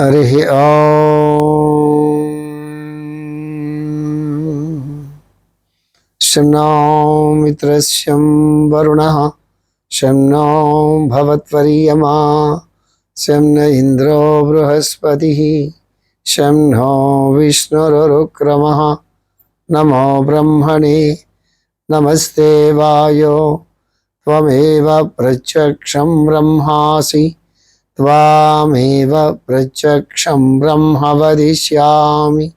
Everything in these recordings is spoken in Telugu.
ॐ शं नो मित्रस्यं वरुणः, शं नो भवत्वर्यमा, शं न इन्द्रो बृहस्पतिः, शं नमो ब्रह्मणे, नमस्ते वायो, त्वमेव प्रत्यक्षं ब्रह्मासि। त्वामेव प्रत्यक्षं ब्रह्म वदिष्यामि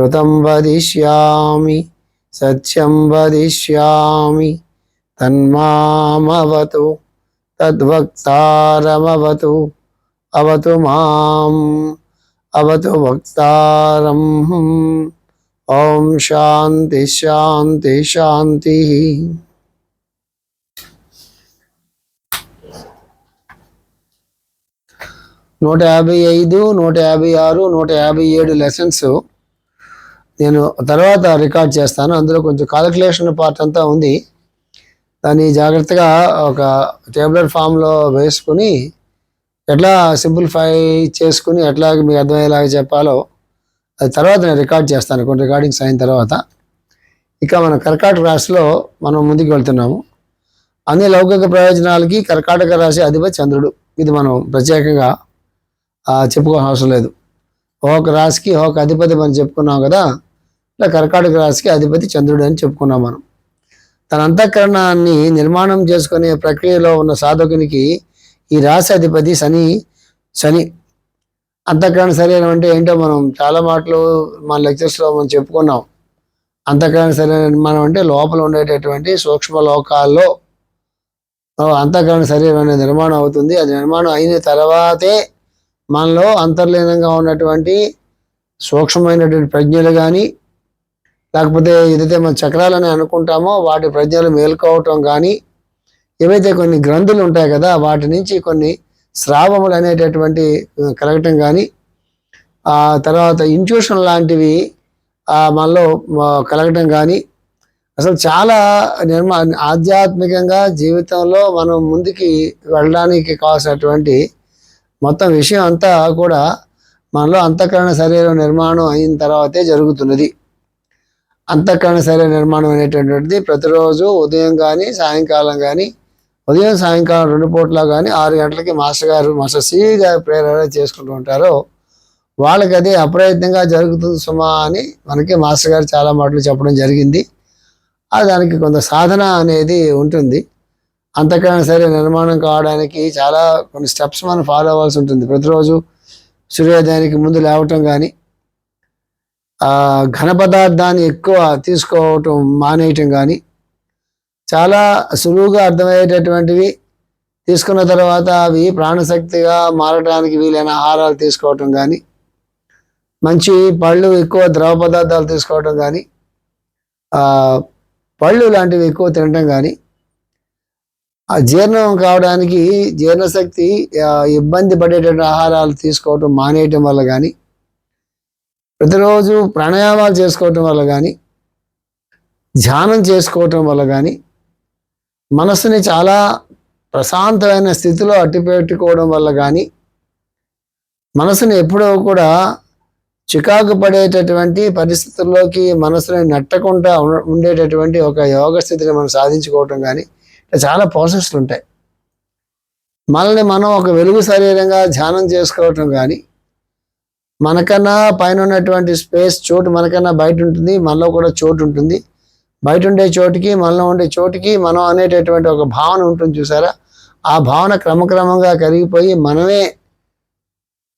ऋतं वदिष्यामि, सत्यं वदिष्यामि, तन्मामवतु, तद्वक्तारमवतु, अवतु माम्, अवतु वक्तारम्। ॐ शान्ति शान्ति, शान्तिः। నూట యాభై ఐదు నూట యాభై ఆరు నూట యాభై ఏడు లెసన్స్ నేను తర్వాత రికార్డ్ చేస్తాను. అందులో కొంచెం కాలిక్యులేషన్ పార్ట్ అంతా ఉంది. దాన్ని జాగ్రత్తగా ఒక టేబ్లెట్ ఫామ్లో వేసుకుని ఎట్లా సింప్లిఫై చేసుకుని ఎట్లా మీకు అర్థమయ్యేలాగా చెప్పాలో అది తర్వాత నేను రికార్డ్ చేస్తాను. కొన్ని రికార్డింగ్స్ అయిన తర్వాత. ఇక మన కర్కాటక రాశిలో మనం ముందుకు వెళ్తున్నాము. అన్ని లౌకిక ప్రయోజనాలకి కర్కాటక రాశి అధిపతి చంద్రుడు. ఇది మనం ప్రత్యేకంగా చెప్పుకోని అవసరం లేదు. ఒక రాశికి ఒక అధిపతి మనం చెప్పుకున్నాం కదా ఇట్లా కర్కాటక రాశికి అధిపతి చంద్రుడు అని చెప్పుకున్నాం మనం. తన అంతఃకరణాన్ని నిర్మాణం చేసుకునే ప్రక్రియలో ఉన్న సాధకునికి ఈ రాశి అధిపతి శని శని. అంతఃకరణ శరీరం అంటే ఏంటో మనం చాలా మాటలు మన లెక్చర్స్లో మనం చెప్పుకున్నాం. అంతఃకరణ శరీర నిర్మాణం అంటే లోపల ఉండేటటువంటి సూక్ష్మ లోకాల్లో అంతఃకరణ శరీరం అనే నిర్మాణం అవుతుంది. అది నిర్మాణం అయిన తర్వాతే మనలో అంతర్లీనంగా ఉన్నటువంటి సూక్ష్మమైనటువంటి ప్రజ్ఞలు కానీ లేకపోతే ఏదైతే మన చక్రాలని అనుకుంటామో వాటి ప్రజ్ఞలు మేల్కోవటం కానీ ఏవైతే కొన్ని గ్రంథులు ఉంటాయి కదా వాటి నుంచి కొన్ని స్రావములు అనేటటువంటి కలగటం కానీ ఆ తర్వాత ఇంట్యూషన్ లాంటివి మనలో కలగటం కానీ అసలు చాలా నిర్మా ఆధ్యాత్మికంగా జీవితంలో మనం ముందుకి వెళ్ళడానికి కావాల్సినటువంటి మొత్తం విషయం అంతా కూడా మనలో అంతఃకరణ శరీరం నిర్మాణం అయిన తర్వాతే జరుగుతున్నది. అంతఃకరణ శరీర నిర్మాణం అనేటటువంటిది ప్రతిరోజు ఉదయం కానీ సాయంకాలం కానీ ఉదయం సాయంకాలం రెండు పూట్ల కానీ ఆరు గంటలకి మాస్టర్ గారు మాస్టర్ సి గారు ప్రేరణ చేసుకుంటూ ఉంటారో. వాళ్ళకి అది అప్రయత్నంగా జరుగుతుంది సుమా అని మనకి మాస్టర్ గారు చాలా మాటలు చెప్పడం జరిగింది. దానికి కొంత సాధన అనేది ఉంటుంది. అంతకైనా సరే నిర్మాణం కావడానికి చాలా కొన్ని స్టెప్స్ మనం ఫాలో అవ్వాల్సి ఉంటుంది. ప్రతిరోజు సూర్యోదయానికి ముందు లేవటం కానీ ఘన పదార్థాన్ని ఎక్కువ తీసుకోవటం మానేయటం కానీ చాలా సులువుగా అర్థమయ్యేటటువంటివి తీసుకున్న తర్వాత అవి ప్రాణశక్తిగా మారడానికి వీలైన ఆహారాలు తీసుకోవటం కానీ మంచి పళ్ళు ఎక్కువ ద్రవ పదార్థాలు తీసుకోవటం కానీ పళ్ళు లాంటివి ఎక్కువ తినటం కానీ ఆ జీర్ణం కావడానికి జీర్ణశక్తి ఇబ్బంది పడేటటువంటి ఆహారాలు తీసుకోవటం మానేయటం వల్ల కానీ ప్రతిరోజు ప్రాణాయామాలు చేసుకోవటం వల్ల కానీ ధ్యానం చేసుకోవటం వల్ల కానీ మనసుని చాలా ప్రశాంతమైన స్థితిలో అట్టిపెట్టుకోవడం వల్ల కానీ మనసుని ఎప్పుడూ కూడా చికాకు పడేటటువంటి పరిస్థితుల్లోకి మనసుని నెట్టకుండా ఉండేటటువంటి ఒక యోగ స్థితిని మనం సాధించుకోవటం కానీ చాలా ప్రాసెస్లు ఉంటాయి. మనల్ని మనం ఒక వెలుగు శరీరంగా ధ్యానం చేసుకోవటం కానీ మనకన్నా పైన ఉన్నటువంటి స్పేస్ చోటు మనకన్నా బయట ఉంటుంది మనలో కూడా చోటు ఉంటుంది బయట ఉండే చోటుకి మనలో ఉండే చోటుకి మనం అనేటటువంటి ఒక భావన ఉంటుంది చూసారా? ఆ భావన క్రమక్రమంగా కరిగిపోయి మనమే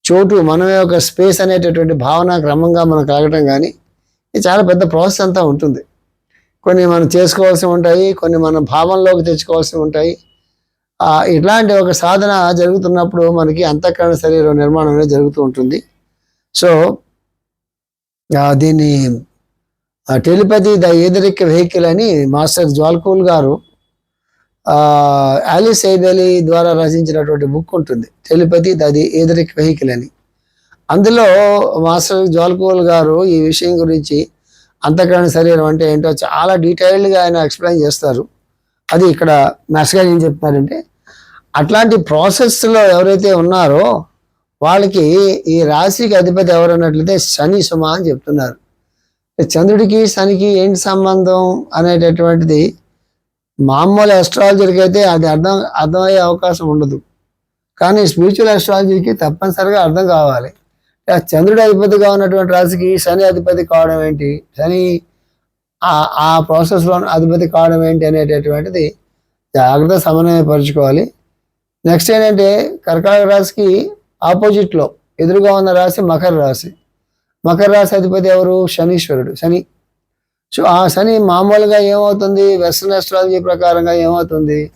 చోటు మనమే ఒక స్పేస్ అనేటటువంటి భావన క్రమంగా మనం కలగటం కానీ ఇది చాలా పెద్ద ప్రాసెస్ అంతా ఉంటుంది. కొన్ని మనం చేసుకోవాల్సి ఉంటాయి కొన్ని మన భావంలోకి తెచ్చుకోవాల్సి ఉంటాయి. ఇట్లాంటి ఒక సాధన జరుగుతున్నప్పుడు మనకి అంతఃకరణ శరీరం నిర్మాణం అనేది జరుగుతూ ఉంటుంది. సో దీన్ని టెలిపతి ద ఏదరిక వెహికల్ అని మాస్టర్ జ్వాల్కూల్ గారు ఆలిస్ ఏబెలి ద్వారా రచించినటువంటి బుక్ ఉంటుంది టెలిపతి దది ఏదరిక్ వెహికల్ అని. అందులో మాస్టర్ జ్వాల్కూల్ గారు ఈ విషయం గురించి అంతఃకరణ శరీరం అంటే ఏంటో చాలా డీటెయిల్డ్గా ఆయన ఎక్స్ప్లెయిన్ చేస్తారు. అది ఇక్కడ మాస్టర్ ఏం చెప్తారంటే అట్లాంటి ప్రాసెస్లో ఎవరైతే ఉన్నారో వాళ్ళకి ఈ రాశికి అధిపతి ఎవరన్నట్లయితే శని సుమ అని చెప్తున్నారు. చంద్రుడికి శనికి ఏంటి సంబంధం అనేటటువంటిది మామూలు అస్ట్రాలజీకి అయితే అది అర్థం అర్థమయ్యే అవకాశం ఉండదు. కానీ స్పిరిచువల్ అస్ట్రాలజీకి తప్పనిసరిగా అర్థం కావాలి. చంద్రుడు అధిపతిగా ఉన్నటువంటి రాశికి శని అధిపతి కావడం ఏంటి? శని ఆ- ఆ ప్రాసెస్లో అధిపతి కావడం ఏంటి అనేటటువంటిది జాగ్రత్త సమన్వయపరుచుకోవాలి. నెక్స్ట్ ఏంటంటే కర్కాటక రాశికి ఆపోజిట్లో ఎదురుగా ఉన్న రాశి మకర రాశి. మకర రాశి అధిపతి ఎవరు? శనీశ్వరుడు శని. సో ఆ శని మామూలుగా ఏమవుతుంది? వెస్ట్రన్ ఆస్ట్రాలజీ ప్రకారంగా ఏమవుతుంది?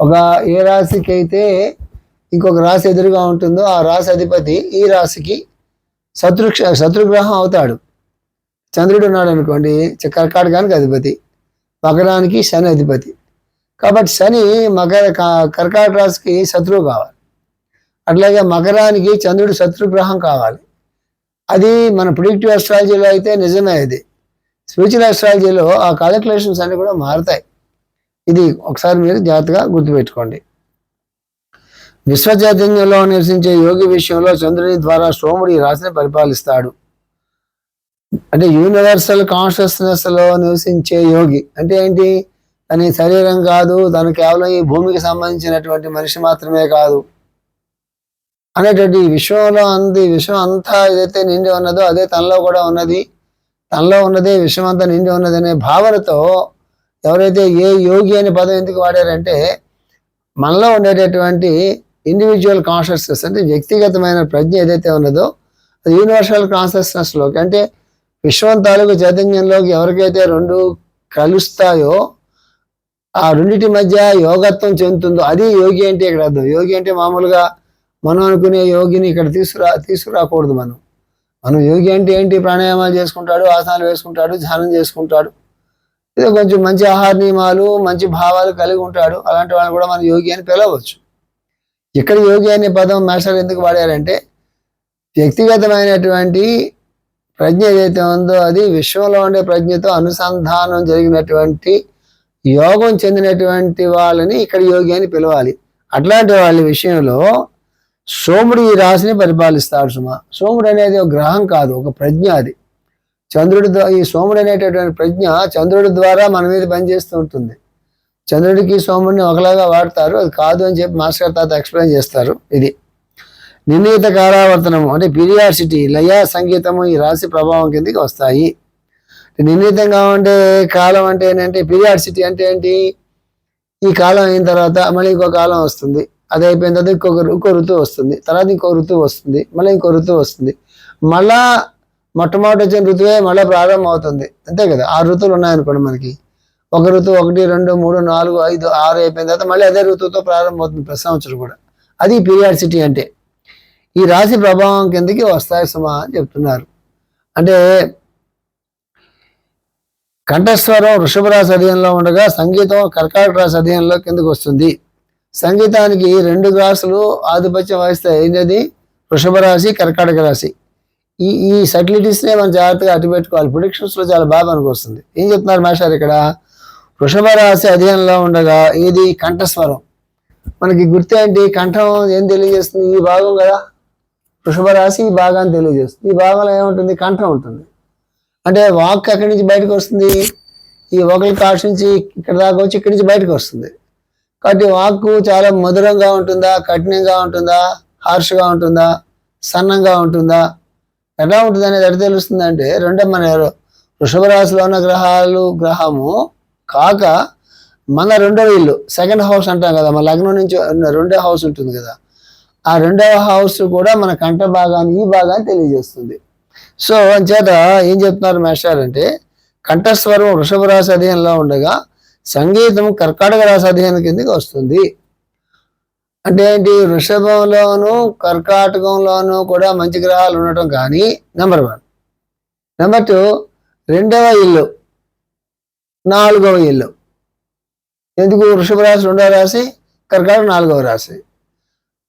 ఒక ఏ రాశికి అయితే ఇంకొక రాశి ఎదురుగా ఉంటుందో ఆ రాశి అధిపతి ఈ రాశికి శత్రు శత్రుగ్రహం అవుతాడు. చంద్రుడు ఉన్నాడు అనుకోండి కర్కాటకానికి అధిపతి మకరానికి శని అధిపతి. కాబట్టి శని మకర కర్కాటక రాశికి శత్రువు కావాలి. అట్లాగే మకరానికి చంద్రుడు శత్రుగ్రహం కావాలి. అది మన ప్రిడిక్టివ్ అస్ట్రాలజీలో అయితే నిజమే ఇది. స్పిరిచువల్ అస్ట్రాలజీలో ఆ కాలిక్యులేషన్స్ అన్ని కూడా మారుతాయి. ఇది ఒకసారి మీరు జాగ్రత్తగా గుర్తుపెట్టుకోండి. విశ్వచైతన్యంలో నివసించే యోగి విషయంలో చంద్రుని ద్వారా సోముడు ఈ రాశిని పరిపాలిస్తాడు. అంటే యూనివర్సల్ కాన్షియస్నెస్లో నివసించే యోగి అంటే ఏంటి? తన శరీరం కాదు తను కేవలం ఈ భూమికి సంబంధించినటువంటి మనిషి మాత్రమే కాదు. అనేటువంటి ఈ విశ్వంలో అంది విశ్వం అంతా ఏదైతే నిండి ఉన్నదో అదే తనలో కూడా ఉన్నది. తనలో ఉన్నదే విశ్వం అంతా నిండి ఉన్నది అనే భావనతో ఎవరైతే ఏ యోగి అనే పదం ఎందుకు వాడారంటే మనలో ఉండేటటువంటి ఇండివిజువల్ కాన్షియస్నెస్ అంటే వ్యక్తిగతమైన ప్రజ్ఞ ఏదైతే ఉన్నదో అది యూనివర్సల్ కాన్షియస్నెస్లోకి అంటే విశ్వం తాలూకు చైతన్యంలోకి ఎవరికైతే రెండు కలుస్తాయో ఆ రెండింటి మధ్య యోగత్వం చెందుతుందో అది యోగి అంటే ఇక్కడ అర్థం. యోగి అంటే మామూలుగా మనం అనుకునే యోగిని ఇక్కడ తీసుకురా తీసుకురాకూడదు మనం. మనం యోగి అంటే ఏంటి? ప్రాణాయామాలు చేసుకుంటాడు ఆసనాలు వేసుకుంటాడు ధ్యానం చేసుకుంటాడు. ఏదో కొంచెం మంచి ఆహార నియమాలు మంచి భావాలు కలిగి ఉంటాడు. అలాంటి వాళ్ళని కూడా మనం యోగి అని పిలవచ్చు. ఇక్కడ యోగి అనే పదం మాస్టర్ ఎందుకు వాడారంటే వ్యక్తిగతమైనటువంటి ప్రజ్ఞ ఏదైతే ఉందో అది విశ్వంలో ఉండే ప్రజ్ఞతో అనుసంధానం జరిగినటువంటి యోగం చెందినటువంటి వాళ్ళని ఇక్కడ యోగి అని పిలవాలి. అట్లాంటి వాళ్ళ విషయంలో సోముడు ఈ రాశిని పరిపాలిస్తాడు సుమ. సోముడు అనేది ఒక గ్రహం కాదు ఒక ప్రజ్ఞ అది. చంద్రుడి ద్వారా ఈ సోముడు అనేటటువంటి ప్రజ్ఞ చంద్రుడి ద్వారా మన మీద పనిచేస్తూ ఉంటుంది. చంద్రుడికి సోముడిని ఒకలాగా వాడతారు. అది కాదు అని చెప్పి మాస్టర్ గారు తాత ఎక్స్ప్లెయిన్ చేస్తారు. ఇది నిర్ణీత కారావర్తనము అంటే పీరియాసిటీ లయ సంగీతము ఈ రాశి ప్రభావం కిందకి వస్తాయి. నిర్ణీతంగా ఉండే కాలం అంటే ఏంటంటే పీరియాసిటీ అంటే ఏంటి? ఈ కాలం అయిన తర్వాత మళ్ళీ ఇంకో కాలం వస్తుంది. అది అయిపోయిన తర్వాత ఇంకొక ఇంకో ఋతువు వస్తుంది. తర్వాత ఇంకో ఋతువు వస్తుంది. మళ్ళీ ఇంకో ఋతువు వస్తుంది. మళ్ళా మొట్టమొదటి వచ్చిన ఋతువే మళ్ళీ ప్రారంభం అవుతుంది అంతే కదా? ఆరు ఋతువులు ఉన్నాయనుకోండి మనకి. ఒక ఋతువు ఒకటి రెండు మూడు నాలుగు ఐదు ఆరు అయిపోయిన తర్వాత మళ్ళీ అదే ఋతువుతో ప్రారంభం అవుతుంది ప్రతి సంవత్సరం కూడా. అది పీరియాడిసిటీ అంటే. ఈ రాశి ప్రభావం కిందకి వస్తాయి సుమా అని చెప్తున్నారు. అంటే కంఠస్వరం వృషభ రాశి అధీనంలో ఉండగా సంగీతం కర్కాటక రాశి అధీనంలో కిందకి వస్తుంది. సంగీతానికి రెండు రాసులు ఆధిపత్యం వహిస్తాయి. ఏంటది? వృషభ రాశి కర్కాటక రాశి. ఈ ఈ సటిలిటీస్నే మనం జాగ్రత్తగా అటు పెట్టుకోవాలి. ప్రొడిక్షన్స్లో చాలా బాగా పనికొస్తుంది. ఏం చెప్తున్నారు మాస్టర్ ఇక్కడ? వృషభ రాశి అధీనంలో ఉండగా ఇది కంఠస్వరం. మనకి గుర్తు ఏంటి? కంఠం ఏం తెలియజేస్తుంది? ఈ భాగం కదా. వృషభ రాశి ఈ భాగాన్ని తెలియజేస్తుంది. ఈ భాగంలో ఏముంటుంది? కంఠం ఉంటుంది. అంటే వాక్ ఎక్కడి నుంచి బయటకు వస్తుంది? ఈ ఒకరి కాస్ట్ నుంచి ఇక్కడ దాకా వచ్చి ఇక్కడి నుంచి బయటకు వస్తుంది. కాబట్టి వాక్కు చాలా మధురంగా ఉంటుందా? కఠినంగా ఉంటుందా? హార్ష్గా ఉంటుందా? సన్నంగా ఉంటుందా? ఎలా ఉంటుంది అనేది ఎట్లా తెలుస్తుంది అంటే రెండో మన వృషభ రాశిలో ఉన్న గ్రహాలు గ్రహము కాక మన రెండవ ఇల్లు సెకండ్ హౌస్ అంటాం కదా మన లగ్నం నుంచి రెండో హౌస్ ఉంటుంది కదా ఆ రెండవ హౌస్ కూడా మన కంఠ భాగాన్ని ఈ భాగాన్ని తెలియజేస్తుంది. సో అంచేత ఏం చెప్తున్నారు మాస్టర్ అంటే కంఠస్వరం వృషభ రాశి అధీనంలో ఉండగా సంగీతం కర్కాటక రాశి అధీనం కిందకి వస్తుంది. అంటే ఏంటి? వృషభంలోను కర్కాటకంలోను కూడా మంచి గ్రహాలు ఉండటం కానీ నెంబర్ వన్ నెంబర్ టూ రెండవ ఇల్లు నాలుగవ ఇల్లు. ఎందుకు? వృషభ రాశి రెండవ రాశి కర్కాటక నాలుగవ రాశి.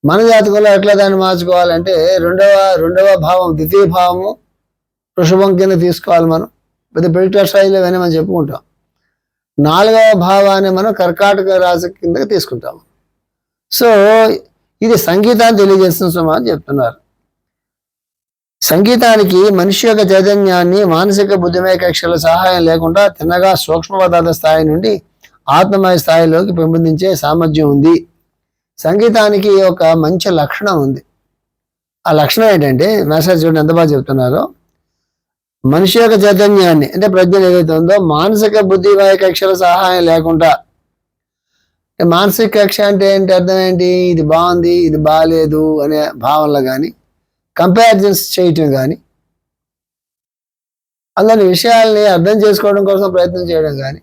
మన జాతకంలో ఎట్లా దాన్ని మార్చుకోవాలంటే రెండవ రెండవ భావం ద్వితీయ భావము వృషభం కింద తీసుకోవాలి మనం. పెద్ద ప్రిడిక్టర్ స్థాయిలో ఇవన్నీ మనం చెప్పుకుంటాం. నాలుగవ భావాన్ని మనం కర్కాటక రాశి కింద తీసుకుంటాము సో ఇది సంగీతాన్ని తెలియజేస్తున్న సమాజం అని చెప్తున్నారు. సంగీతానికి మనిషి యొక్క చైతన్యాన్ని మానసిక బుద్ధిమయ కక్షల సహాయం లేకుండా తిన్నగా సూక్ష్మ పదార్థ స్థాయి నుండి ఆత్మమయ స్థాయిలోకి పెంపొందించే సామర్థ్యం ఉంది. సంగీతానికి ఒక మంచి లక్షణం ఉంది. ఆ లక్షణం ఏంటంటే మెసేజ్ చూడండి ఎంత బాగా చెప్తున్నారో. మనిషి యొక్క చైతన్యాన్ని అంటే ప్రజ్ఞ ఏదైతే ఉందో మానసిక బుద్ధిమయ కక్షల సహాయం లేకుండా. మానసిక కక్ష అంటే ఏంటి? అర్థం ఏంటి? ఇది బాగుంది ఇది బాగాలేదు అనే భావనలో కానీ కంపారిజన్స్ చేయటం కానీ అందులోని విషయాల్ని అర్థం చేసుకోవడం కోసం ప్రయత్నం చేయడం కానీ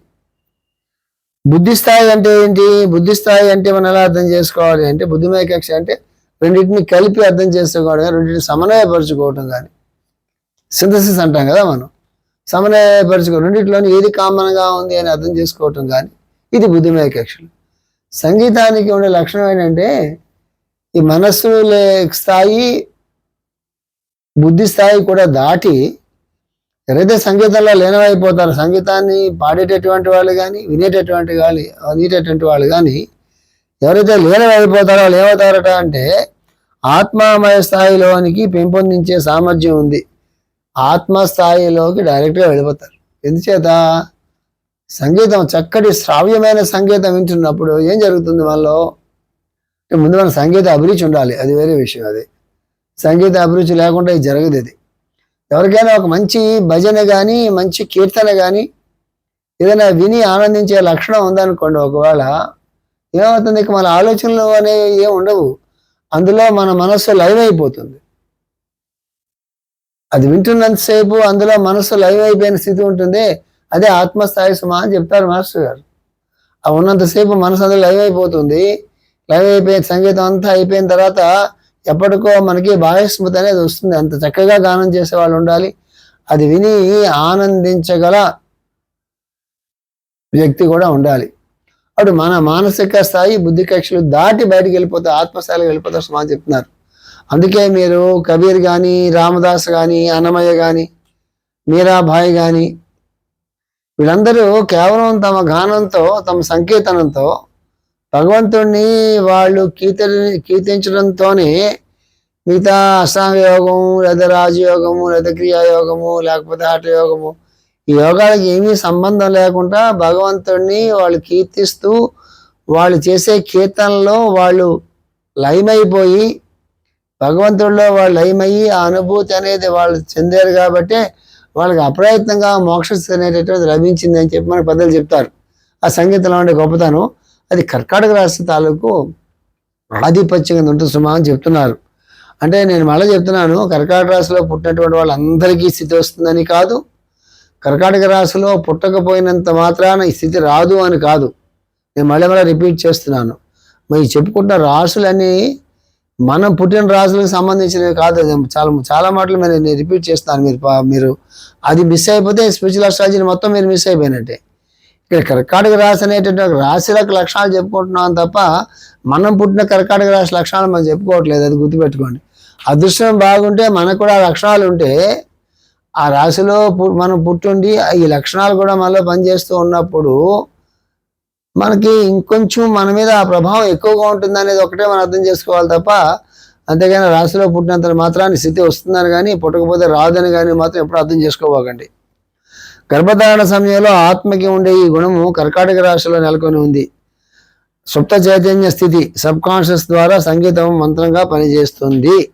బుద్ధి స్థాయి అంటే ఏంటి బుద్ధి స్థాయి అంటే మనం ఎలా అర్థం చేసుకోవాలి అంటే బుద్ధిమయ కక్ష అంటే రెండింటిని కలిపి అర్థం చేసుకోవడం కానీ రెండింటిని సమన్వయపరచుకోవటం కానీ సింథసిస్ అంటాం కదా మనం సమన్వయపరచుకో రెండింటిలోని ఏది కామన్గా ఉంది అని అర్థం చేసుకోవటం కానీ ఇది బుద్ధిమయ కక్షలు సంగీతానికి ఉండే లక్షణం ఏంటంటే ఈ మనస్సు లే- స్థాయి బుద్ధి స్థాయి కూడా దాటి ఎవరైతే సంగీతంలో లీనమైపోతారు. సంగీతాన్ని పాడేటటువంటి వాళ్ళు కానీ వినేటటువంటి వాళ్ళు వినేటటువంటి వాళ్ళు కానీ ఎవరైతే లీనమైపోతారో వాళ్ళు ఏమవుతారట అంటే ఆత్మామయ స్థాయిలోనికి పెంపొందించే సామర్థ్యం ఉంది. ఆత్మ స్థాయిలోకి డైరెక్ట్గా వెళ్ళిపోతారు. ఎందుచేత? సంగీతం చక్కటి శ్రావ్యమైన సంగీతం వింటున్నప్పుడు ఏం జరుగుతుంది మనలో? అంటే ముందు మన సంగీత అభిరుచి ఉండాలి. అది వేరే విషయం అది. సంగీత అభిరుచి లేకుండా ఇది జరగదు ఇది. ఎవరికైనా ఒక మంచి భజన కానీ మంచి కీర్తన కానీ ఏదైనా విని ఆనందించే లక్షణం ఉందనుకోండి ఒకవేళ ఏమవుతుంది? ఇక మన ఆలోచనలు అనేవి ఏం ఉండవు. అందులో మన మనస్సు లైవ్ అయిపోతుంది. అది వింటున్నంతసేపు అందులో మనస్సు లైవ్ అయిపోయిన స్థితి ఉంటుంది. అదే ఆత్మస్థాయి సుమ అని చెప్తారు మాస్టర్ గారు. ఆ ఉన్నంతసేపు మనసు అందులో లైవ్ అయిపోతుంది. లైవ్ అయిపోయిన సంగీతం అంతా అయిపోయిన తర్వాత ఎప్పటికో మనకి భావస్మృతి అనేది వస్తుంది. అంత చక్కగా గానం చేసే వాళ్ళు ఉండాలి. అది విని ఆనందించగల వ్యక్తి కూడా ఉండాలి. అప్పుడు మన మానసిక స్థాయి బుద్ధి కక్షలు దాటి బయటికి వెళ్ళిపోతే ఆత్మస్థాయికి వెళ్ళిపోతారు సుమా చెప్తున్నారు. అందుకే మీరు కబీర్ కానీ రామదాస్ కానీ అన్నమయ్య కానీ మీరాబాయి కానీ వీళ్ళందరూ కేవలం తమ గానంతో తమ సంకీర్తనంతో భగవంతుణ్ణి వాళ్ళు కీర్తి కీర్తించడంతోనే మిగతా అష్టాంగ యోగము లేదా రాజయోగము లేదా క్రియాయోగము లేకపోతే హఠయోగము ఈ యోగాలకి ఏమీ సంబంధం లేకుండా భగవంతుణ్ణి వాళ్ళు కీర్తిస్తూ వాళ్ళు చేసే కీర్తనలో వాళ్ళు లయమైపోయి భగవంతుడిలో వాళ్ళు లయమయ్యి ఆ అనుభూతి అనేది వాళ్ళు చెందారు కాబట్టి వాళ్ళకి అప్రయత్నంగా మోక్ష అనేటటువంటి లభించింది అని చెప్పి మన పెద్దలు చెప్తారు. ఆ సంగీతంలో ఉండే గొప్పతనం. అది కర్కాటక రాశి తాలూకు ఆధిపత్యం కింద ఉంటుంది సుమా అని చెప్తున్నారు. అంటే నేను మళ్ళీ చెప్తున్నాను కర్కాటక రాశిలో పుట్టినటువంటి వాళ్ళందరికీ స్థితి వస్తుందని కాదు. కర్కాటక రాశిలో పుట్టకపోయినంత మాత్రాన ఈ స్థితి రాదు అని కాదు. నేను మళ్ళీ మళ్ళీ రిపీట్ చేస్తున్నాను. మరి చెప్పుకుంటున్న రాశులన్నీ మనం పుట్టిన రాసులకు సంబంధించినవి కాదు. చాలా చాలా మాటలు నేను రిపీట్ చేస్తాను మీరు పా- మీరు అది మిస్ అయిపోతే స్పిరిచువల్ అస్ట్రాలజీని మొత్తం మీరు మిస్ అయిపోయినట్టే. ఇక్కడ కర్కాటక రాశి అనేటువంటి ఒక లక్షణాలు చెప్పుకుంటున్నాం తప్ప మనం పుట్టిన కర్కాటక రాశి లక్షణాలు మనం చెప్పుకోవట్లేదు అది గుర్తుపెట్టుకోండి. అదృష్టం బాగుంటే మనకు కూడా లక్షణాలు ఉంటే ఆ రాశిలో పు- మనం పుట్టుండి ఈ లక్షణాలు కూడా మనలో పనిచేస్తూ ఉన్నప్పుడు మనకి ఇంకొంచెం మన మీద ఆ ప్రభావం ఎక్కువగా ఉంటుంది అనేది ఒకటే మనం అర్థం చేసుకోవాలి తప్ప అంతేగాని రాశిలో పుట్టినంత మాత్రాన్ని స్థితి వస్తుందని కానీ పుట్టకపోతే రాదని కానీ మాత్రం ఎప్పుడు అర్థం చేసుకోబోకండి. గర్భధారణ సమయంలో ఆత్మకి ఉండే ఈ గుణము కర్కాటక రాశిలో నెలకొని ఉంది. సుప్త చైతన్య స్థితి సబ్ కాన్షియస్ ద్వారా సంగీతం మంత్రంగా పనిచేస్తుంది.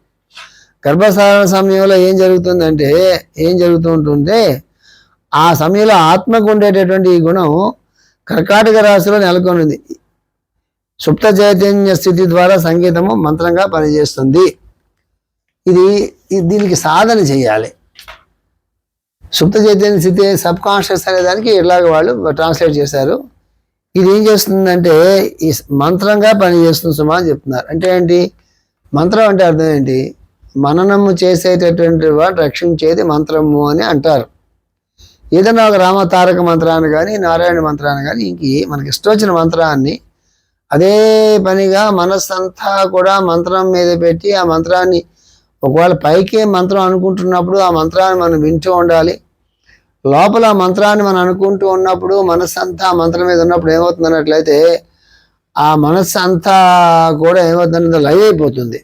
గర్భధారణ సమయంలో ఏం జరుగుతుందంటే ఏం జరుగుతూ ఉంటుంటే ఆ సమయంలో ఆత్మకు ఉండేటటువంటి ఈ గుణం కర్కాటక రాశిలో నెలకొని ఉంది. సుప్త చైతన్య స్థితి ద్వారా సంగీతము మంత్రంగా పనిచేస్తుంది. ఇది- దీనికి సాధన చేయాలి. సుప్త చైతన్య స్థితి సబ్ కాన్షియస్ అనే దానికి ఇలాగ వాళ్ళు ట్రాన్స్లేట్ చేశారు. ఇది ఏం చేస్తుందంటే ఈ మంత్రంగా పనిచేస్తుంది సుమా అని చెప్తున్నారు. అంటే ఏంటి? మంత్రం అంటే అర్థం ఏంటి? మననము చేసేటటువంటి వాడు రక్షించేది మంత్రము అని అంటారు. ఏదైనా ఒక రామ తారక మంత్రాన్ని కానీ నారాయణ మంత్రాన్ని కానీ ఇంక మనకి ఇష్టం వచ్చిన మంత్రాన్ని అదే పనిగా మనస్సంతా కూడా మంత్రం మీద పెట్టి ఆ మంత్రాన్ని ఒకవేళ పైకే మంత్రం అనుకుంటున్నప్పుడు ఆ మంత్రాన్ని మనం వింటూ ఉండాలి. లోపల మంత్రాన్ని మనం అనుకుంటూ ఉన్నప్పుడు మనస్సు అంతా మంత్రం మీద ఉన్నప్పుడు ఏమవుతుంది అన్నట్లయితే ఆ మనస్సు అంతా కూడా ఏమవుతుందంటే లైవ్ అయిపోతుంది.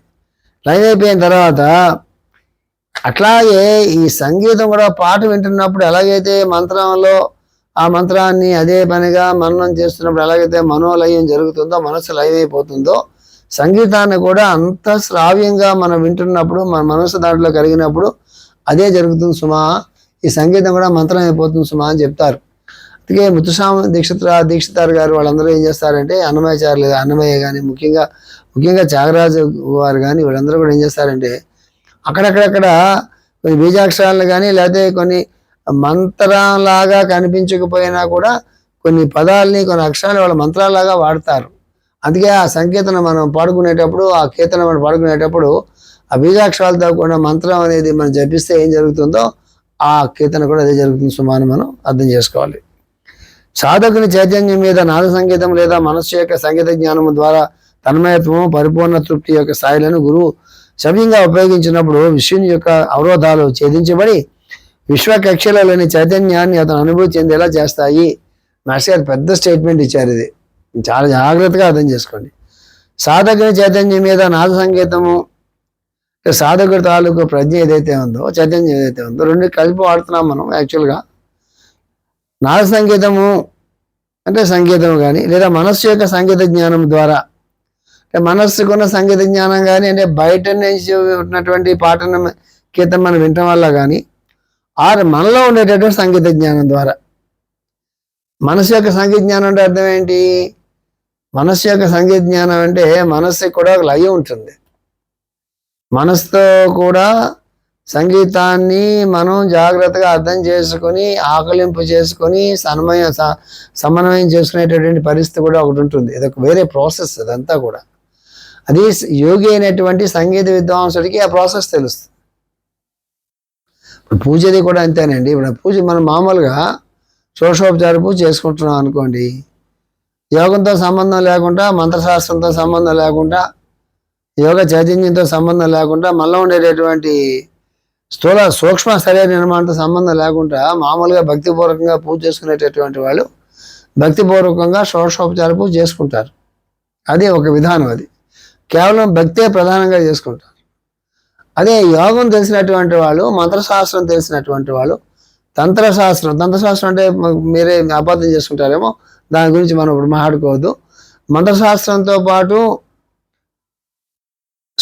లైవ్ అయిపోయిన తర్వాత అట్లాగే ఈ సంగీతం కూడా పాట వింటున్నప్పుడు ఎలాగైతే మంత్రంలో ఆ మంత్రాన్ని అదే పనిగా మననం చేస్తున్నప్పుడు ఎలాగైతే మనోలయం జరుగుతుందో మనసు లయం అయిపోతుందో సంగీతాన్ని కూడా అంత శ్రావ్యంగా మనం వింటున్నప్పుడు మన మనసు దాంట్లో కలిగినప్పుడు అదే జరుగుతుంది సుమా. ఈ సంగీతం కూడా మంత్రం అయిపోతుంది సుమా అని చెప్తారు. అందుకే ముత్తుస్వామి దీక్షిత దీక్షితారు గారు వాళ్ళందరూ ఏం చేస్తారంటే అన్నమయాచార్యులు అన్నమయ్య కానీ ముఖ్యంగా ముఖ్యంగా త్యాగరాజు వారు కానీ వీళ్ళందరూ కూడా ఏం చేస్తారంటే అక్కడక్కడక్కడ కొన్ని బీజాక్షరాలను కానీ లేకపోతే కొన్ని మంత్రంలాగా కనిపించకపోయినా కూడా కొన్ని పదాలని కొన్ని అక్షరాలు వాళ్ళ మంత్రాలాగా వాడతారు. అందుకే ఆ సంకీర్తన మనం పాడుకునేటప్పుడు ఆ కీర్తన మనం పాడుకునేటప్పుడు ఆ బీజాక్షరాలతో కూడా మంత్రం అనేది మనం జపిస్తే ఏం జరుగుతుందో ఆ కీర్తన కూడా అదే జరుగుతుంది సుమాను మనం అర్థం చేసుకోవాలి. సాధకుని చైతన్యం మీద నాద సంగీతం లేదా మనస్సు యొక్క సంగీత జ్ఞానం ద్వారా తన్మయత్వము పరిపూర్ణ తృప్తి యొక్క స్థాయిలను గురువు సవ్యంగా ఉపయోగించినప్పుడు విష్ణుని యొక్క అవరోధాలు ఛేదించబడి విశ్వ కక్షలలోని చైతన్యాన్ని అతను అనుభూతి చెందేలా చేస్తాయి. మాస్టర్ గారు పెద్ద స్టేట్మెంట్ ఇచ్చారు ఇది. చాలా జాగ్రత్తగా అర్థం చేసుకోండి. సాధకుని చైతన్యం మీద నాద సంగీతము సాధకుడి తాలూకు ప్రజ్ఞ ఏదైతే ఉందో చైతన్యం ఏదైతే ఉందో రెండు కలిపి వాడుతున్నాం మనం యాక్చువల్గా నాద సంగీతము అంటే సంగీతం కానీ లేదా మనస్సు యొక్క సంగీత జ్ఞానం ద్వారా. అంటే మనస్సుకున్న సంగీత జ్ఞానం కానీ అంటే బయట నుంచి ఉన్నటువంటి పాటను కీర్తన మనం వినటం వల్ల కానీ ఆరు మనలో ఉండేటటువంటి సంగీత జ్ఞానం ద్వారా. మనసు యొక్క సంగీత జ్ఞానం అంటే అర్థం ఏంటి? మనస్సు యొక్క సంగీత జ్ఞానం అంటే మనస్సుకి కూడా ఒక లయ ఉంటుంది. మనసుతో కూడా సంగీతాన్ని మనం జాగ్రత్తగా అర్థం చేసుకొని ఆకలింపు చేసుకొని సన్మయ స- సమన్వయం చేసుకునేటటువంటి పరిస్థితి కూడా ఒకటి ఉంటుంది. ఇది ఒక వేరే ప్రాసెస్ అదంతా కూడా. అది యోగి అయినటువంటి సంగీత విద్వాంసుడికి ఆ ప్రాసెస్ తెలుస్తుంది. ఇప్పుడు పూజది కూడా అంతేనండి. ఇప్పుడు పూజ మనం మామూలుగా షోషోపచార పూజ చేసుకుంటున్నాం అనుకోండి యోగంతో సంబంధం లేకుండా మంత్రశాస్త్రంతో సంబంధం లేకుండా యోగ చైతన్యంతో సంబంధం లేకుండా మనలో ఉండేటటువంటి స్థూల సూక్ష్మ శరీర నిర్మాణంతో సంబంధం లేకుండా మామూలుగా భక్తిపూర్వకంగా పూజ చేసుకునేటటువంటి వాళ్ళు భక్తిపూర్వకంగా షోడశోపచార పూజ చేసుకుంటారు. అది ఒక విధానం అది. కేవలం భక్తే ప్రధానంగా చేసుకుంటారు. అదే యోగం తెలిసినటువంటి వాళ్ళు మంత్రశాస్త్రం తెలిసినటువంటి వాళ్ళు తంత్రశాస్త్రం తంత్రశాస్త్రం అంటే మీరే అబద్ధం చేసుకుంటారేమో దాని గురించి మనం ఇప్పుడు మాట్లాడుకోవద్దు. మంత్రశాస్త్రంతో పాటు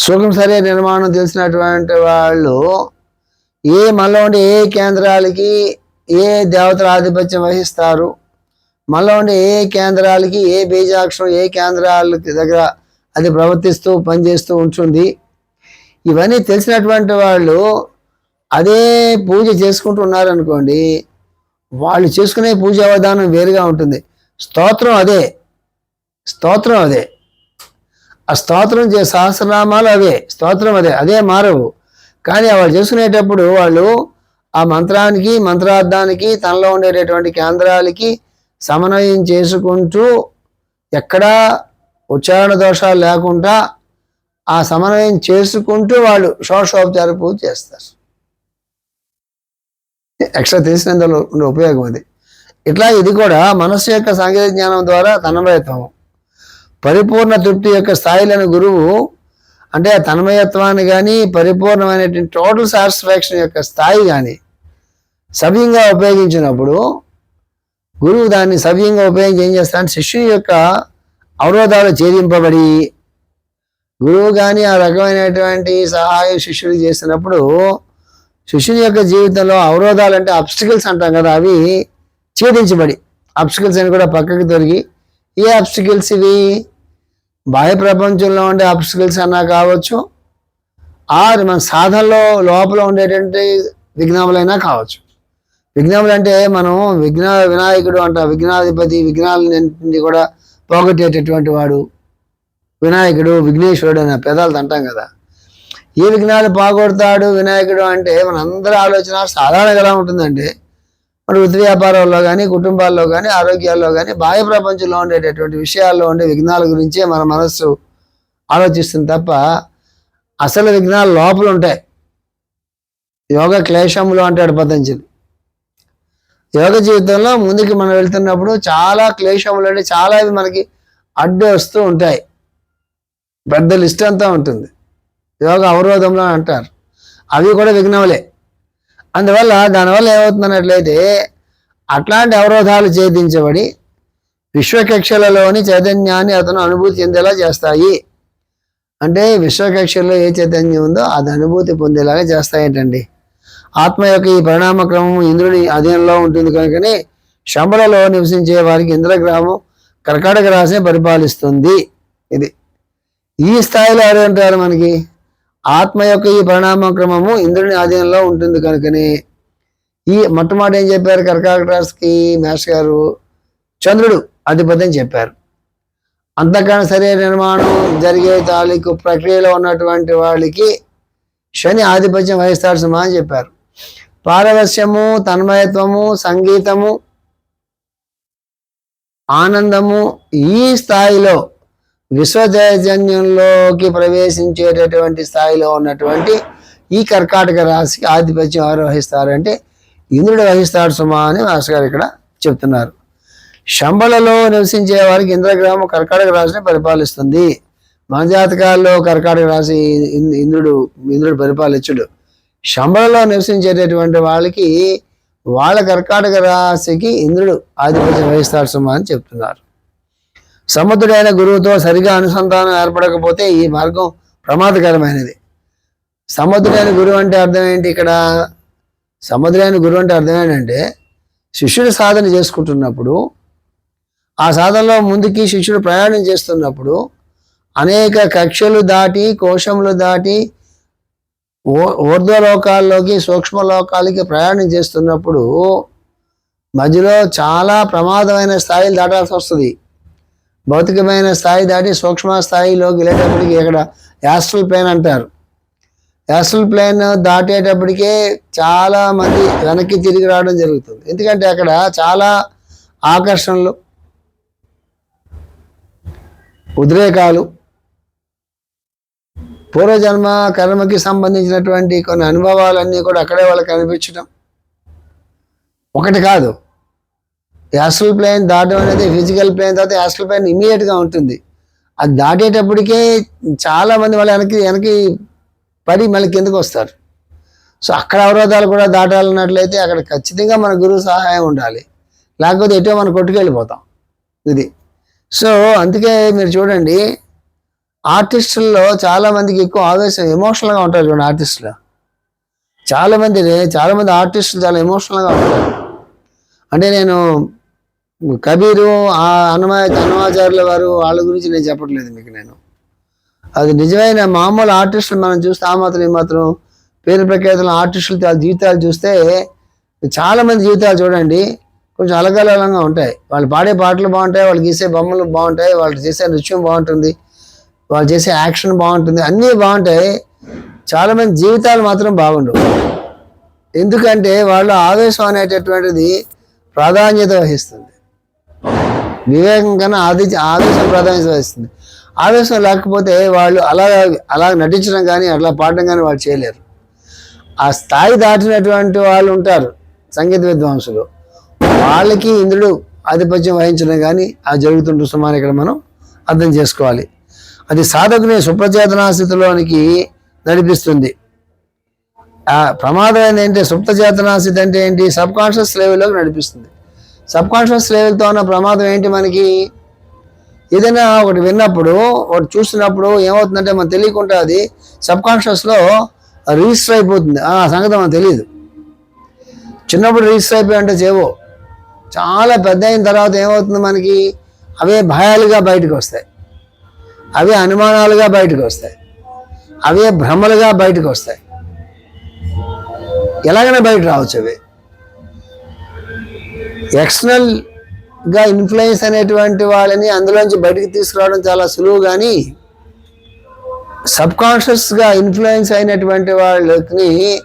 సూక్ష్మ శరీర నిర్మాణం తెలిసినటువంటి వాళ్ళు ఏ మనలో ఉండే ఏ కేంద్రాలకి ఏ దేవతల ఆధిపత్యం వహిస్తారు? మనలో ఉండే ఏ కేంద్రాలకి ఏ బీజాక్షరం ఏ కేంద్రాలకి దగ్గర అది ప్రవర్తిస్తూ పనిచేస్తూ ఉంటుంది. ఇవన్నీ తెలిసినటువంటి వాళ్ళు అదే పూజ చేసుకుంటూ ఉన్నారనుకోండి వాళ్ళు చేసుకునే పూజా విధానం వేరుగా ఉంటుంది. స్తోత్రం అదే. స్తోత్రం అదే. ఆ స్తోత్రం చే సహస్రనామాలు అవే. స్తోత్రం అదే అదే మారవు. కానీ వాళ్ళు చేసుకునేటప్పుడు వాళ్ళు ఆ మంత్రానికి మంత్రార్థానికి తనలో ఉండేటటువంటి కేంద్రాలకి సమన్వయం చేసుకుంటూ ఎక్కడా ఉచ్చారణ దోషాలు లేకుండా ఆ సమన్వయం చేసుకుంటూ వాళ్ళు షోషోపచార పూజ చేస్తారు. ఎక్స్ట్రా తెలిసినందులో ఉపయోగం అది. ఇట్లా ఇది కూడా మనస్సు యొక్క సాంకేతిక జ్ఞానం ద్వారా తన్మయత్వం. పరిపూర్ణ తృప్తి యొక్క స్థాయిలను గురువు అంటే ఆ తన్మయత్వాన్ని కానీ పరిపూర్ణమైనటువంటి టోటల్ సాటిస్ఫాక్షన్ యొక్క స్థాయి కానీ సవ్యంగా ఉపయోగించినప్పుడు గురువు దాన్ని సవ్యంగా ఉపయోగించి ఏం చేస్తాడు? శిష్యుని యొక్క అవరోధాలు ఛేదింపబడి గురువు కానీ ఆ రకమైనటువంటి సహాయం శిష్యుడు చేసినప్పుడు శిష్యుని యొక్క జీవితంలో అవరోధాలు అంటే అబ్స్టికల్స్ అంటాం కదా అవి ఛేదించబడి అబ్స్టికల్స్ అని కూడా పక్కకు తొలగి ఏ అబ్స్టికల్స్ ఇవి? బాహ్య ప్రపంచంలో ఉండే అబ్స్టికల్స్ అన్నా కావచ్చు ఆరు మన సాధనలో లోపల ఉండేటువంటి విఘ్నములైనా కావచ్చు. విఘ్నములు అంటే మనం విఘ్న వినాయకుడు అంట విఘ్నాధిపతి విఘ్నాలన్నింటినీ కూడా పోగొట్టేటటువంటి వాడు వినాయకుడు విఘ్నేశ్వరుడు అనే పెదాలు అంటాం కదా. ఏ విఘ్నాలు పోగొడతాడు వినాయకుడు అంటే మన అందరి ఆలోచన సాధారణంగా ఎలా ఉంటుందంటే మరి వృత్తి వ్యాపారాల్లో కానీ కుటుంబాల్లో కానీ ఆరోగ్యాల్లో కానీ బాహ్య ప్రపంచంలో ఉండేటటువంటి విషయాల్లో ఉండే విఘ్నాల గురించే మన మనస్సు ఆలోచిస్తుంది తప్ప అసలు విఘ్నాలు లోపల ఉంటాయి. యోగ క్లేశములు అంటాడు పతంజలి. యోగ జీవితంలో ముందుకు మనం వెళ్తున్నప్పుడు చాలా క్లేశములు అంటే చాలా ఇవి మనకి అడ్డు వస్తూ ఉంటాయి. పెద్ద లిస్ట్ అంతా ఉంటుంది. యోగ అవరోధంలో అంటారు. అవి కూడా విఘ్నములే. అందువల్ల దానివల్ల ఏమవుతుందన్నట్లయితే అట్లాంటి అవరోధాలు ఛేదించబడి విశ్వకక్షలలోని చైతన్యాన్ని అతను అనుభూతి చెందేలా చేస్తాయి. అంటే విశ్వకక్షల్లో ఏ చైతన్యం ఉందో అది అనుభూతి పొందేలాగా చేస్తాయంటండి. ఆత్మ యొక్క ఈ పరిణామ క్రమము ఇంద్రుని అధీనంలో ఉంటుంది కనుకనే శంబలలో నివసించే వారికి ఇంద్రగ్రహము కర్కాటక రాశిని పరిపాలిస్తుంది. ఇది ఈ స్థాయిలో ఎవరు అంటారు మనకి? ఆత్మ యొక్క ఈ పరిణామ క్రమము ఇంద్రుని ఆధీనంలో ఉంటుంది కనుకనే. ఈ మొట్టమొదటి ఏం చెప్పారు కర్కాటక రాశికి మేష్ గారు? చంద్రుడు అధిపతి చెప్పారు. అంతకన్నా శరీర నిర్మాణం జరిగే తాలూకు ప్రక్రియలో ఉన్నటువంటి వాళ్ళకి శని ఆధిపత్యం వహిస్తాడు సుమా అని చెప్పారు. పారవస్యము తన్మయత్వము సంగీతము ఆనందము ఈ స్థాయిలో విశ్వచైతన్యంలోకి ప్రవేశించేటటువంటి స్థాయిలో ఉన్నటువంటి ఈ కర్కాటక రాశికి ఆధిపత్యం ఎవరు వహిస్తారంటే ఇంద్రుడు వహిస్తాడు సుమా అని మాస్టర్ గారు ఇక్కడ చెప్తున్నారు. శంబలలో నివసించే వారికి ఇంద్రగ్రహం కర్కాటక రాశిని పరిపాలిస్తుంది. మన జాతకాల్లో కర్కాటక రాశి ఇంద్రుడు ఇంద్రుడు పరిపాలించుడు. శంబలలో నివసించేటటువంటి వాళ్ళకి వాళ్ళ కర్కాటక రాశికి ఇంద్రుడు ఆధిపత్యం వహిస్తాడు సుమా అని చెప్తున్నారు. సమర్థుడైన గురువుతో సరిగా అనుసంధానం ఏర్పడకపోతే ఈ మార్గం ప్రమాదకరమైనది. సమర్థుడైన గురువు అంటే అర్థం ఏంటి ఇక్కడ? సమర్థుడైన గురువు అంటే అర్థం ఏంటంటే శిష్యుడు సాధన చేసుకుంటున్నప్పుడు ఆ సాధనలో ముందుకి శిష్యుడు ప్రయాణం చేస్తున్నప్పుడు అనేక కక్షలు దాటి కోశములు దాటి ఊర్ధ్వలోకాల్లోకి సూక్ష్మ లోకాలకి ప్రయాణం చేస్తున్నప్పుడు మధ్యలో చాలా ప్రమాదమైన స్థాయిలు దాటాల్సి వస్తుంది. భౌతికమైన స్థాయి దాటి సూక్ష్మ స్థాయిలోకి వెళ్ళేటప్పటికి ఇక్కడ యాస్ట్రల్ ప్లేన్ అంటారు. యాస్ట్రల్ ప్లేన్ దాటేటప్పటికే చాలా మంది వెనక్కి తిరిగి రావడం జరుగుతుంది. ఎందుకంటే అక్కడ చాలా ఆకర్షణలు ఉద్రేకాలు పూర్వజన్మ కర్మకి సంబంధించినటువంటి కొన్ని అనుభవాలన్నీ కూడా అక్కడే వాళ్ళకి అనిపించడం ఒకటి కాదు యాస్ట్రల్ ప్లేన్ దాటం అనేది ఫిజికల్ ప్లేన్ తర్వాత యాస్ట్రల్ ప్లేన్ ఇమీడియట్గా ఉంటుంది. అది దాటేటప్పటికే చాలా మంది వాళ్ళు వెనక్కి వెనక్కి పడి మళ్ళీ కిందకు వస్తారు. సో అక్కడ అవరోధాలు కూడా దాటాలన్నట్లయితే అక్కడ ఖచ్చితంగా మన గురువు సహాయం ఉండాలి. లేకపోతే ఎటో మనం కొట్టుకెళ్ళిపోతాం. ఇది. సో అందుకే మీరు చూడండి ఆర్టిస్టుల్లో చాలామందికి ఎక్కువ ఆవేశం ఎమోషనల్గా ఉంటారు చూడండి ఆర్టిస్టులు. చాలామంది చాలామంది ఆర్టిస్టులు చాలా ఎమోషనల్గా ఉంటారు. అంటే నేను కబీరు ఆ అన్నమయ అన్నమాచార్యుల వారు వాళ్ళ గురించి నేను చెప్పట్లేదు మీకు నేను. అది నిజమైన మామూలు ఆర్టిస్టులు మనం చూస్తే ఆ మాత్రం ఈ మాత్రం పేరు ప్రఖ్యాతులు ఆర్టిస్టులు జీవితాలు చూస్తే చాలా మంది జీవితాలు చూడండి కొంచెం అలకలంగా ఉంటాయి. వాళ్ళు పాడే పాటలు బాగుంటాయి వాళ్ళు గీసే బొమ్మలు బాగుంటాయి వాళ్ళు చేసే నృత్యం బాగుంటుంది వాళ్ళు చేసే యాక్షన్ బాగుంటుంది అన్నీ బాగుంటాయి. చాలామంది జీవితాలు మాత్రం బాగుండవు. ఎందుకంటే వాళ్ళు ఆవేశం అనేటటువంటిది ప్రాధాన్యత వహిస్తుంది. వివేకం కన్నా ఆది ఆవేశం ప్రాధాన్యత వహిస్తుంది ఆవేశం లేకపోతే వాళ్ళు అలా అలా నటించడం కానీ అట్లా పాడడం కానీ వాళ్ళు చేయలేరు. ఆ స్థాయి దాటినటువంటి వాళ్ళు ఉంటారు సంగీత విద్వాంసులు. వాళ్ళకి ఇంద్రుడు ఆధిపత్యం వహించడం కానీ ఆ జరుగుతుంటు సుమారు ఇక్కడ మనం అర్థం చేసుకోవాలి. అది సాధకుని సుప్రచేతనా స్థితిలోనికి నడిపిస్తుంది. ఆ ప్రమాదం ఏంటంటే సుప్తచేతనా స్థితి అంటే ఏంటి? సబ్ కాన్షియస్ లెవెల్లోకి నడిపిస్తుంది. సబ్ కాన్షియస్ లెవెల్తో ఉన్న ప్రమాదం ఏంటి మనకి? ఏదైనా ఒకటి విన్నప్పుడు ఒకటి చూసినప్పుడు ఏమవుతుందంటే మనం తెలియకుండా అది సబ్ కాన్షియస్లో రిజిస్టర్ అయిపోతుంది. ఆ సంగతి మనకు తెలియదు చిన్నప్పుడు రిజిస్టర్ అయిపోయి అంటే చేవో. చాలా పెద్ద అయిన తర్వాత ఏమవుతుంది మనకి? అవే భయాలుగా బయటకు వస్తాయి. అవే అనుమానాలుగా బయటకు వస్తాయి. అవే భ్రమలుగా బయటకు వస్తాయి. ఎలాగైనా బయట రావచ్చు అవి. ఎక్స్టర్నల్గా ఇన్ఫ్లుయెన్స్ అనేటువంటి వాళ్ళని అందులోంచి బయటికి తీసుకురావడం చాలా సులువు కానీ సబ్ కాన్షియస్గా ఇన్ఫ్లుయెన్స్ అయినటువంటి వాళ్ళని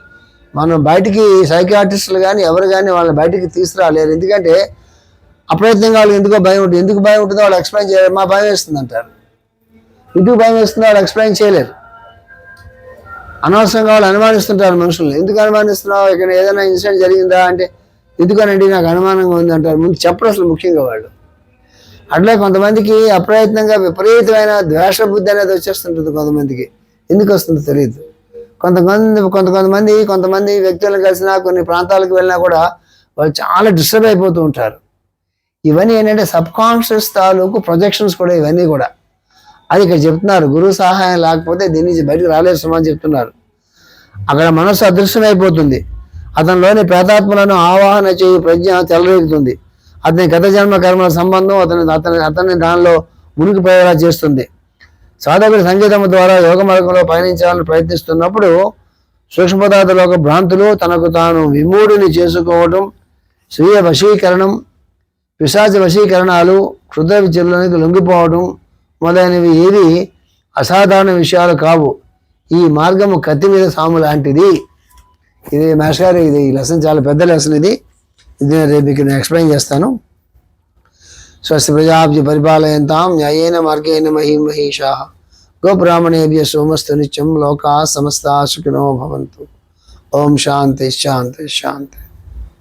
మనం బయటికి సైకాట్రిస్టులు కానీ ఎవరు కానీ వాళ్ళని బయటికి తీసుకురాలేరు. ఎందుకంటే అప్రయత్నంగా వాళ్ళకి ఎందుకో భయం ఉంటుంది ఎందుకు భయం ఉంటుందో వాళ్ళు ఎక్స్ప్లెయిన్ చేయలేరు. మా భయం వేస్తుంది అంటారు. ఇటు భయం వేస్తుందో వాళ్ళు ఎక్స్ప్లెయిన్ చేయలేరు. అనవసరంగా వాళ్ళు అనుమానిస్తుంటారు మనుషుల్ని. ఎందుకు అనుమానిస్తున్నావు? ఇక్కడ ఏదైనా ఇన్సిడెంట్ జరిగిందా? అంటే ఎందుకనండి నాకు అనుమానంగా ఉంది అంటారు ముందు చెప్పరు అసలు ముఖ్యంగా వాళ్ళు. అట్లా కొంతమందికి అప్రయత్నంగా విపరీతమైన ద్వేషబుద్ధి అనేది వచ్చేస్తుంటుంది కొంతమందికి. ఎందుకు వస్తుందో తెలియదు. కొంతమంది కొంత కొంతమంది కొంతమంది వ్యక్తులను కలిసినా కొన్ని ప్రాంతాలకు వెళ్ళినా కూడా వాళ్ళు చాలా డిస్టర్బ్ అయిపోతూ ఉంటారు. ఇవన్నీ ఏంటంటే సబ్ కాన్షియస్ తాలూకు ప్రొజెక్షన్స్ కూడా ఇవన్నీ కూడా. అది ఇక్కడ చెప్తున్నారు. గురువు సహాయం లేకపోతే దీని నుంచి బయటకు రాలేదు సుమా అని చెప్తున్నారు. అక్కడ మనసు అదృశ్యమైపోతుంది. అతనిలోని ప్రేతాత్మలను ఆవాహన చేయు ప్రజ్ఞ తెలరేగుతుంది. అతని గత జన్మ కర్మల సంబంధం అతని అతని అతన్ని దానిలో మునిగిపోయేలా చేస్తుంది. సాధకుడు సంగీతం ద్వారా యోగ మార్గంలో పయనించాలని ప్రయత్నిస్తున్నప్పుడు సూక్ష్మ పదార్థాల యొక్క భ్రాంతులు తనకు తాను విమూఢుని చేసుకోవడం స్వీయ వశీకరణం పిశాచ వశీకరణాలు క్షుద్ర విచలనానికి లొంగిపోవడం మొదలైనవి ఏవి అసాధారణ విషయాలు కావు. ఈ మార్గము కత్తి మీద సాము లాంటిది. ఇది మహేష్ గారు ఇది ఈ లెసన్ చాలా పెద్ద లెసన్ ఇది. ఇది రేపు మీకు నేను ఎక్స్ప్లెయిన్ చేస్తాను. స్వస్తి ప్రజాబ్జి పరిపాలయంతాం న్యాయేన మార్గేణ మహీ మహిషా. గోబ్రాహ్మణేభ్య సోమస్తు నిత్యం లోకా సమస్త సుఖినో భవంతు. ఓం శాంతి శాంతి శాంతి.